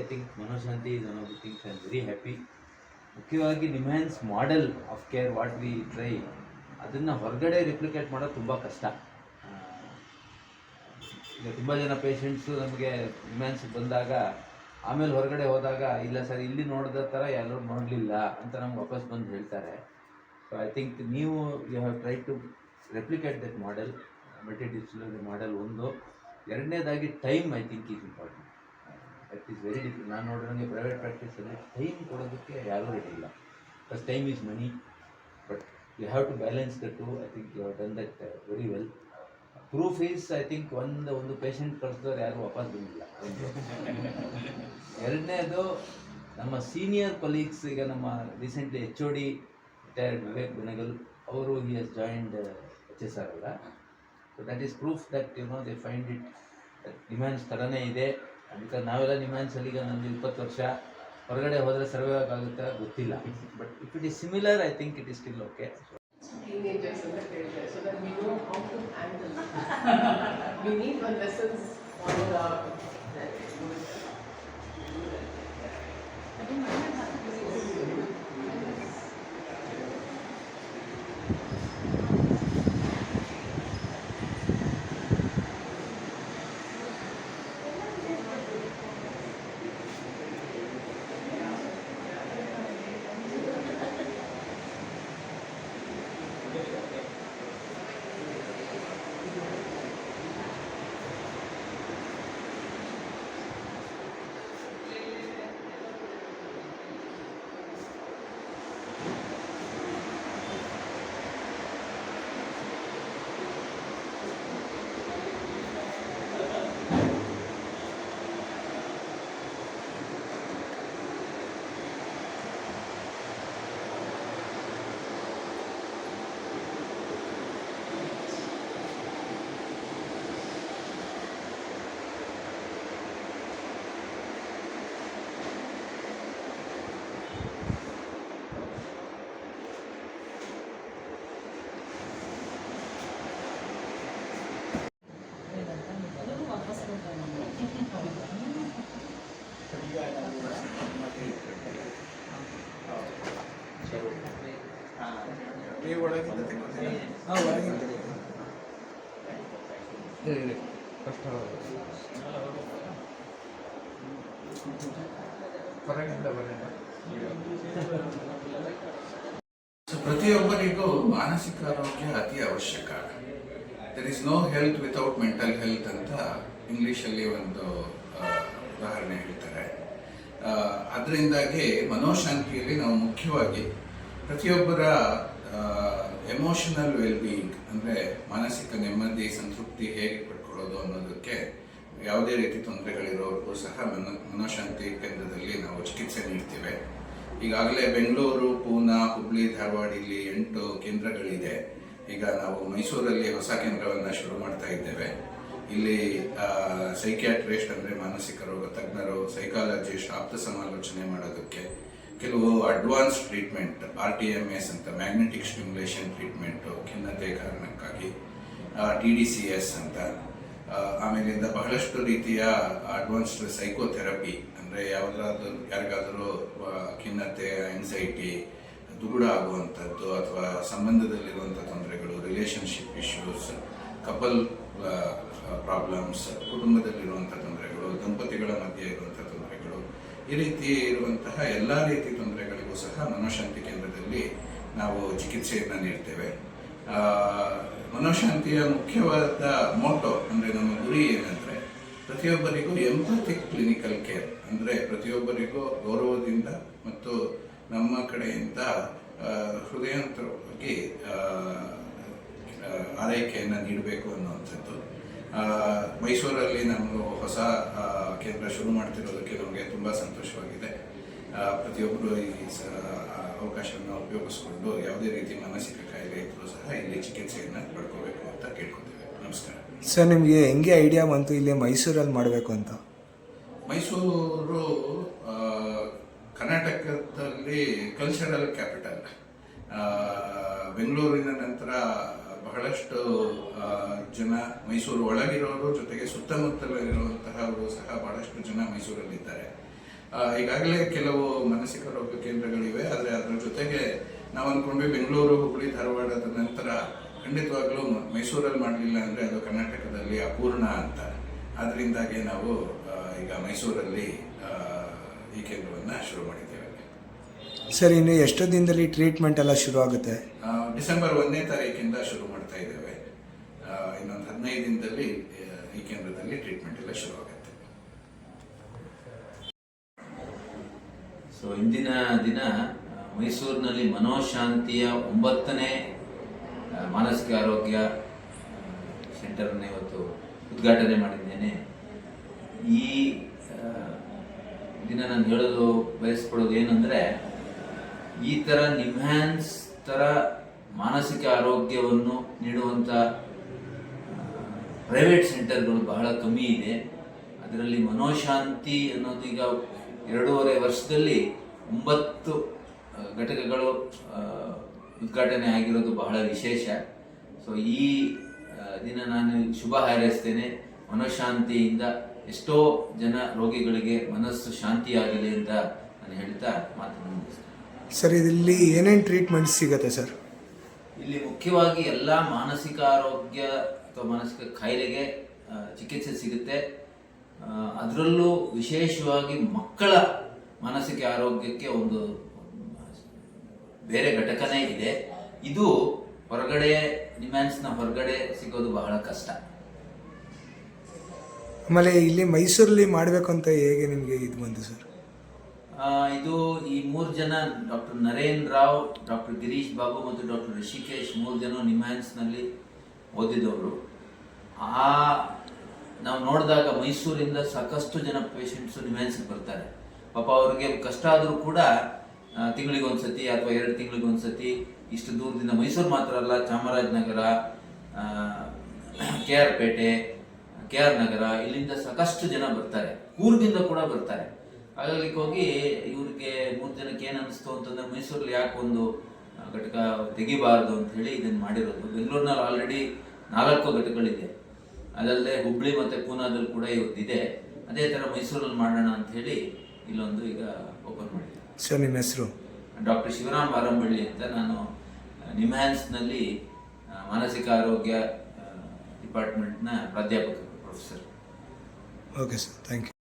I think Manoshanti is one of the things I am very happy ಮುಖ್ಯವಾಗಿ NIMHANS model of care what we try ಅದನ್ನು ಹೊರಗಡೆ replicate ಮಾಡೋದು ತುಂಬ ಕಷ್ಟ. ಈಗ ತುಂಬ ಜನ ಪೇಷಂಟ್ಸು ನಮಗೆ ನಿಮ್ಯಾನ್ಸ್ ಬಂದಾಗ, ಆಮೇಲೆ ಹೊರಗಡೆ ಹೋದಾಗ, ಇಲ್ಲ ಸರ್, ಇಲ್ಲಿ ನೋಡಿದ ಥರ ಎಲ್ಲರೂ ನೋಡಲಿಲ್ಲ ಅಂತ ನಮ್ಗೆ ವಾಪಸ್ ಬಂದು ಹೇಳ್ತಾರೆ. ಸೊ ಐ ಥಿಂಕ್ ನೀವು you have try to replicate that model multi digital model ಒಂದು. ಎರಡನೇದಾಗಿ time I think is important that is very difficult ನಾನು ನೋಡಿದಂಗೆ ಪ್ರೈವೇಟ್ ಪ್ರಾಕ್ಟೀಸಲ್ಲಿ ಟೈಮ್ ಕೊಡೋದಕ್ಕೆ ಯಾರೂ ರೆಡಿ ಇಲ್ಲ bus time is money but you have to balance the two I think you have done that very well proof is I think ಒಂದು ಒಂದು patient ಕಳಿಸಿದವ್ರು ಯಾರು ವಾಪಸ್ ಬಂದಿಲ್ಲ. ಎರಡನೇದು, ನಮ್ಮ ಸೀನಿಯರ್ ಕೊಲೀಗ್ಸ್ ಈಗ ನಮ್ಮ recently H O D retired Vivek Benegal ಅವರು he has joined H S R ಅಲ್ಲ. So that is proof that you know they find it demands ಥರನೇ ಇದೆ. ಬಿಕಾಸ್ ನಾವೆಲ್ಲ ನಿಮ್ಮ ಈಗ ನಮ್ಮದು ಇಪ್ಪತ್ತು ವರ್ಷ ಹೊರಗಡೆ ಹೋದರೆ ಸರ್ವೇ ಆಗುತ್ತೆ ಗೊತ್ತಿಲ್ಲ. But if it is similar I think it is still okay Thank in ನೀವು ಒಳಗಿಂದ. ಹಾ. ಕಷ್ಟ ಹೊರಗಿಂದ ಪ್ರತಿಯೊಬ್ಬರಿಗೂ ಮಾನಸಿಕ ಆರೋಗ್ಯ ಅತಿ ಅವಶ್ಯಕ. There is no health without mental health ಅಂತ ಇಂಗ್ಲಿಷಲ್ಲಿ ಒಂದು ಉದಾಹರಣೆ ಹೇಳ್ತಾರೆ. ಅದರಿಂದಾಗಿ ಮನೋಶಾಂತಿಯಲ್ಲಿ ನಾವು ಮುಖ್ಯವಾಗಿ ಪ್ರತಿಯೊಬ್ಬರ ಎಮೋಷನಲ್ ವೆಲ್ಬೀಯಿಂಗ್ ಅಂದರೆ ಮಾನಸಿಕ ನೆಮ್ಮದಿ, ಸಂತೃಪ್ತಿ ಹೇಗೆ ಪಡ್ಕೊಳ್ಳೋದು ಅನ್ನೋದಕ್ಕೆ ಯಾವುದೇ ರೀತಿ ತೊಂದರೆಗಳಿರೋರಿಗೂ ಸಹ ಮನ, ಮನೋಶಾಂತಿ ಕೇಂದ್ರದಲ್ಲಿ ನಾವು ಚಿಕಿತ್ಸೆ ನೀಡ್ತೇವೆ. ಈಗಾಗಲೇ ಬೆಂಗಳೂರು, ಪೂನಾ, ಹುಬ್ಳಿ, ಧಾರವಾಡ ಇಲ್ಲಿ ಎಂಟು ಕೇಂದ್ರಗಳಿದೆ. ಈಗ ನಾವು ಮೈಸೂರಲ್ಲಿ ಹೊಸ ಕೇಂದ್ರವನ್ನು ಶುರು ಮಾಡ್ತಾ ಇದ್ದೇವೆ. ಇಲ್ಲಿ ಸೈಕ್ಯಾಟ್ರಿಸ್ಟ್ ಅಂದರೆ ಮಾನಸಿಕ ರೋಗ ತಜ್ಞರು ಸೈಕಾಲಜಿಸ್ಟ್ ಆಪ್ತ ಸಮಾಲೋಚನೆ ಮಾಡೋದಕ್ಕೆ ಕೆಲವು advance treatment R T M S ಅಂತ ಮ್ಯಾಗ್ನೆಟಿಕ್ ಸ್ಟಿಮ್ಯುಲೇಷನ್ ಟ್ರೀಟ್ಮೆಂಟು ಖಿನ್ನತೆ ಕಾರಣಕ್ಕಾಗಿ ಟಿ ಡಿ ಸಿ ಎಸ್ ಅಂತ ಆಮೇಲೆ ಆಮೇಲಿಂದ ಬಹಳಷ್ಟು ರೀತಿಯ ಅಡ್ವಾನ್ಸ್ಡ್ ಸೈಕೋಥೆರಪಿ ಅಂದರೆ ಯಾವುದಾದ್ರೂ ಯಾರಿಗಾದರೂ ಖಿನ್ನತೆ ಆಂಗ್ಸೈಟಿ ದುಗುಡ ಆಗುವಂಥದ್ದು ಅಥವಾ ಸಂಬಂಧದಲ್ಲಿರುವಂಥ ತೊಂದರೆಗಳು ರಿಲೇಷನ್ಶಿಪ್ ಇಶ್ಯೂಸ್ ಕಪಲ್ ಪ್ರಾಬ್ಲಮ್ಸ್ ಕುಟುಂಬದಲ್ಲಿರುವಂಥ ತೊಂದರೆಗಳು, ದಂಪತಿಗಳ ಮಧ್ಯೆ ಇರುವಂಥ ಈ ರೀತಿ ಇರುವಂತಹ ಎಲ್ಲ ರೀತಿ ತೊಂದರೆಗಳಿಗೂ ಸಹ ಮನೋಶಾಂತಿ ಕೇಂದ್ರದಲ್ಲಿ ನಾವು ಚಿಕಿತ್ಸೆಯನ್ನು ನೀಡ್ತೇವೆ. ಮನೋಶಾಂತಿಯ ಮುಖ್ಯವಾದ ಮೋಟೋ ಅಂದರೆ ನಮ್ಮ ಗುರಿ ಏನಂದರೆ ಪ್ರತಿಯೊಬ್ಬರಿಗೂ ಎಂಪಥಿಕ್ ಕ್ಲಿನಿಕಲ್ ಕೇರ್ ಅಂದರೆ ಪ್ರತಿಯೊಬ್ಬರಿಗೂ ಗೌರವದಿಂದ ಮತ್ತು ನಮ್ಮ ಕಡೆಯಿಂದ ಹೃದಯಾಂತರವಾಗಿ ಆರೈಕೆಯನ್ನು ನೀಡಬೇಕು ಅನ್ನುವಂಥದ್ದು. ಮೈಸೂರಲ್ಲಿ ನಮ್ಮ ಹೊಸ ಕೇಂದ್ರ ಶುರು ಮಾಡ್ತಿರೋದಕ್ಕೆ ನಮಗೆ ತುಂಬ ಸಂತೋಷವಾಗಿದೆ. ಪ್ರತಿಯೊಬ್ಬರು ಈ ಅವಕಾಶವನ್ನು ಉಪಯೋಗಿಸ್ಕೊಂಡು ಯಾವುದೇ ರೀತಿ ಮಾನಸಿಕ ಕಾಯಿಲೆ ಇದ್ದರೂ ಸಹ ಇಲ್ಲಿ ಚಿಕಿತ್ಸೆಯನ್ನು ಪಡ್ಕೋಬೇಕು ಅಂತ ಕೇಳ್ಕೊತೀವಿ. ನಮಸ್ಕಾರ. ಸರ್ ನಿಮಗೆ ಹೆಂಗೆ ಐಡಿಯಾ ಬಂತು ಇಲ್ಲಿ ಮೈಸೂರಲ್ಲಿ ಮಾಡಬೇಕು ಅಂತ? ಮೈಸೂರು ಕರ್ನಾಟಕದಲ್ಲಿ ಕಲ್ಚರಲ್ ಕ್ಯಾಪಿಟಲ್ ಬೆಂಗಳೂರಿನ ನಂತರ ಬಹಳಷ್ಟು ಜನ ಮೈಸೂರು ಒಳಗಿರೋರು ಜೊತೆಗೆ ಸುತ್ತಮುತ್ತಲಿರುವಂತಹವರು ಸಹ ಬಹಳಷ್ಟು ಜನ ಮೈಸೂರಲ್ಲಿದ್ದಾರೆ. ಈಗಾಗಲೇ ಕೆಲವು ಮಾನಸಿಕ ರೋಗ ಕೇಂದ್ರಗಳಿವೆ. ಆದರೆ ಅದರ ಜೊತೆಗೆ ನಾವು ಅಂದ್ಕೊಂಡ್ವಿ ಬೆಂಗಳೂರು ಹುಬ್ಬಳ್ಳಿ ಧಾರವಾಡದ ನಂತರ ಖಂಡಿತವಾಗ್ಲೂ ಮೈಸೂರಲ್ಲಿ ಮಾಡಲಿಲ್ಲ ಅಂದರೆ ಅದು ಕರ್ನಾಟಕದಲ್ಲಿ ಅಪೂರ್ಣ ಅಂತ. ಅದರಿಂದಾಗಿ ನಾವು ಈಗ ಮೈಸೂರಲ್ಲಿ ಈ ಕೇಂದ್ರವನ್ನು ಶುರು ಮಾಡಿದ್ದೇವೆ. ಸರ್ ಇನ್ನು ಎಷ್ಟು ದಿನದಲ್ಲಿ ಟ್ರೀಟ್ಮೆಂಟ್ ಎಲ್ಲ ಶುರು ಆಗುತ್ತೆ ಡಿಸೆಂಬರ್ ಒಂದನೇ ತಾರೀಕಿಂದ ಶುರು ಮಾಡ್ತಾ ಇದ್ದೇವೆ. ಇನ್ನೊಂದು ಹದಿನೈದು ದಿನದಲ್ಲಿ ಈ ಕೇಂದ್ರದಲ್ಲಿ ಟ್ರೀಟ್ಮೆಂಟ್ ಎಲ್ಲ ಶುರು ಆಗುತ್ತೆ ಸೊ ಇಂದಿನ ದಿನ ಮೈಸೂರಿನಲ್ಲಿ ಮನೋಶಾಂತಿಯ ಒಂಬತ್ತನೇ ಮಾನಸಿಕ ಆರೋಗ್ಯ ಸೆಂಟರನ್ನು ಇವತ್ತು ಉದ್ಘಾಟನೆ ಮಾಡಿದ್ದೇನೆ. ಈ ದಿನ ನಾನು ಹೇಳಲು ಬಯಸ್ಕೊಳ್ಳೋದು ಏನಂದರೆ ಈ ಥರ ನಿಮ್ಹ್ಯಾನ್ಸ್ ಥರ ಮಾನಸಿಕ ಆರೋಗ್ಯವನ್ನು ನೀಡುವಂಥ ಪ್ರೈವೇಟ್ ಸೆಂಟರ್ಗಳು ಬಹಳ ಕಮ್ಮಿ ಇದೆ. ಅದರಲ್ಲಿ ಮನೋಶಾಂತಿ ಅನ್ನೋದು ಈಗ ಎರಡೂವರೆ ವರ್ಷದಲ್ಲಿ ಒಂಬತ್ತು ಘಟಕಗಳು ಉದ್ಘಾಟನೆ ಆಗಿರೋದು ಬಹಳ ವಿಶೇಷ. ಸೊ ಈ ದಿನ ನಾನು ಶುಭ ಹಾರೈಸ್ತೇನೆ. ಮನೋಶಾಂತಿಯಿಂದ ಎಷ್ಟೋ ಜನ ರೋಗಿಗಳಿಗೆ ಮನಸ್ಸು ಶಾಂತಿಯಾಗಲಿ ಅಂತ ನಾನು ಹೇಳ್ತಾ ಮಾತನ್ನು ಸರ್, ಇದರಲ್ಲಿ ಏನೇನು ಟ್ರೀಟ್ಮೆಂಟ್ ಸಿಗುತ್ತೆ ಸರ್? ಇಲ್ಲಿ ಮುಖ್ಯವಾಗಿ ಎಲ್ಲ ಮಾನಸಿಕ ಆರೋಗ್ಯ ಅಥವಾ ಮಾನಸಿಕ ಕಾಯಿಲೆಗೆ ಚಿಕಿತ್ಸೆ ಸಿಗುತ್ತೆ. ಅದರಲ್ಲೂ ವಿಶೇಷವಾಗಿ ಮಕ್ಕಳ ಮಾನಸಿಕ ಆರೋಗ್ಯಕ್ಕೆ ಒಂದು ಬೇರೆ ಘಟಕನೇ ಇದೆ. ಇದು ಹೊರಗಡೆ, ನಿಮ್ಯಾನ್ಸ್ನ ಹೊರಗಡೆ ಸಿಗೋದು ಬಹಳ ಕಷ್ಟ. ಆಮೇಲೆ ಇಲ್ಲಿ ಮೈಸೂರಲ್ಲಿ ಮಾಡಬೇಕು ಅಂತ ಹೇಗೆ ನಿಮಗೆ ಇದು ಬಂತು ಸರ್? ಇದು ಈ ಮೂರು ಜನ ಡಾಕ್ಟರ್ ನರೇನ್ ರಾವ್, ಡಾಕ್ಟರ್ ಗಿರೀಶ್ ಬಾಬು ಮತ್ತು ಡಾಕ್ಟರ್ ಋಷಿಕೇಶ್ ಮೂರು ಜನ ನಿಮ್ಯಾನ್ಸ್ನಲ್ಲಿ ಓದಿದವರು. ಆ, ನಾವು ನೋಡಿದಾಗ ಮೈಸೂರಿಂದ ಸಾಕಷ್ಟು ಜನ ಪೇಷಂಟ್ಸು ನಿಮ್ಯಾನ್ಸ್ಗೆ ಬರ್ತಾರೆ. ಪಾಪ ಅವ್ರಿಗೆ ಕಷ್ಟ ಆದರೂ ಕೂಡ ತಿಂಗಳಿಗೆ ಒಂದ್ಸತಿ ಅಥವಾ ಎರಡು ತಿಂಗಳಿಗೊಂದು ಒಂದ್ಸತಿ ಇಷ್ಟು ದೂರದಿಂದ ಮೈಸೂರು ಮಾತ್ರ ಅಲ್ಲ, Chamarajanagar K R Pete, K R Nagar, ಇಲ್ಲಿಂದ ಸಾಕಷ್ಟು ಜನ ಬರ್ತಾರೆ. ಊರಿನಿಂದ ಕೂಡ ಬರ್ತಾರೆ. ಹಾಗಾಗಿ ಹೋಗಿ ಇವ್ರಿಗೆ ಮೂರು ಜನಕ್ಕೆ ಏನು ಅನಿಸ್ತು ಅಂತಂದ್ರೆ ಮೈಸೂರಲ್ಲಿ ಯಾಕೆ ಒಂದು ಘಟಕ ತೆಗಿಬಾರದು ಅಂತ ಹೇಳಿ ಇದನ್ನು ಮಾಡಿರೋದು. ಬೆಂಗಳೂರಿನಲ್ಲಿ ಆಲ್ರೆಡಿ ನಾಲ್ಕು ಘಟಕಗಳಿದೆ. ಅದಲ್ಲದೆ ಹುಬ್ಳಿ ಮತ್ತು ಪೂನಾದಲ್ಲಿ ಕೂಡ ಇವತ್ತಿದೆ ಅದೇ ಥರ ಮೈಸೂರಲ್ಲಿ ಮಾಡೋಣ ಅಂತ ಹೇಳಿ ಇಲ್ಲೊಂದು ಈಗ ಓಪನ್ ಮಾಡಿದೆ. ಸರ್ ನಿಮ್ಮ ಹೆಸರು? ಡಾಕ್ಟರ್ ಶಿವರಾಮ್ ಬಾರಂಬಳ್ಳಿ ಅಂತ ನಾನು ನಿಮ್ಹ್ಯಾನ್ಸ್ನಲ್ಲಿ ಮಾನಸಿಕ ಆರೋಗ್ಯ ಡಿಪಾರ್ಟ್ಮೆಂಟ್ನ ಪ್ರಾಧ್ಯಾಪಕರು professor. Okay sir thank you